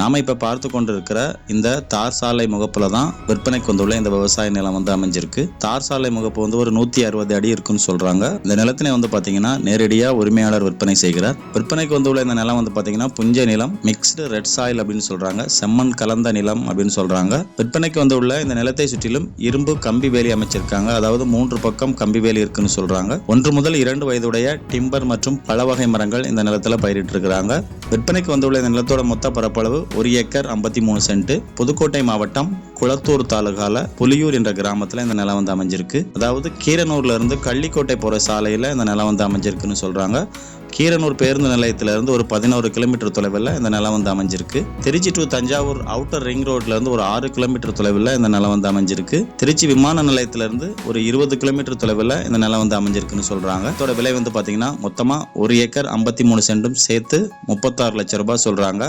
நாம இப்ப பார்த்து கொண்டிருக்கிற இந்த தார் சாலை முகப்புல தான் விற்பனைக்கு வந்துள்ள இந்த விவசாய நிலம் வந்து அமைஞ்சிருக்கு. தார் சாலை முகப்பு வந்து ஒரு நூத்தி அறுபது அடி இருக்குன்னு சொல்றாங்க. இந்த நிலத்தினை வந்து பாத்தீங்கன்னா நேரடியா உரிமையாளர் விற்பனை செய்கிறார். விற்பனைக்கு வந்துள்ள இந்த நிலம் வந்து பாத்தீங்கன்னா புஞ்ச நிலம் மிக்ஸ்டு ரெட் சாயில் அப்படின்னு சொல்றாங்க. செம்மண் கலந்த நிலம் அப்படின்னு சொல்றாங்க. விற்பனைக்கு வந்துள்ள இந்த நிலத்தை சுற்றிலும் இரும்பு கம்பி வேலி அமைச்சிருக்காங்க. அதாவது மூன்று பக்கம் கம்பி வேலி இருக்குன்னு சொல்றாங்க. ஒன்று முதல் இரண்டு வயதுடைய டிம்பர் மற்றும் பல வகை மரங்கள் இந்த நிலத்துல பயிரிட்டு இருக்கிறாங்க விற்பனைக்கு வந்துள்ள இந்த நிலத்தோட மொத்த பரப்பளவு ஒரு ஏக்கர் ஐம்பத்தி மூணு சென்ட் புதுக்கோட்டை மாவட்டம் குளத்தூர் தாலுகால புலியூர் என்ற கிராமத்துல இந்த நிலம் வந்து அமைஞ்சிருக்கு. அதாவது கீரனூர்ல இருந்து கள்ளிக்கோட்டை போற சாலையில இந்த நிலம் வந்து அமைஞ்சிருக்குன்னு சொல்றாங்க. கீரனூர் பேருந்து நிலையத்துல இருந்து ஒரு பதினோரு கிலோமீட்டர் தொலைவில் இந்த நிலம் வந்து அமைஞ்சிருக்கு. Trichy to Thanjavur outer ring ரோட்லேருந்து ஒரு ஆறு கிலோமீட்டர் தொலைவில் இந்த நிலம் வந்து அமைஞ்சிருக்கு. திருச்சி விமான நிலையத்துல இருந்து ஒரு இருபது கிலோமீட்டர் தொலைவில் இந்த நிலம் வந்து அமைஞ்சிருக்குன்னு சொல்கிறாங்க இதோட விலை வந்து பார்த்தீங்கன்னா மொத்தமாக ஒரு ஏக்கர் ஐம்பத்தி மூணு சென்டும் சேர்த்து முப்பத்தாறு லட்சம் ரூபாய் சொல்கிறாங்க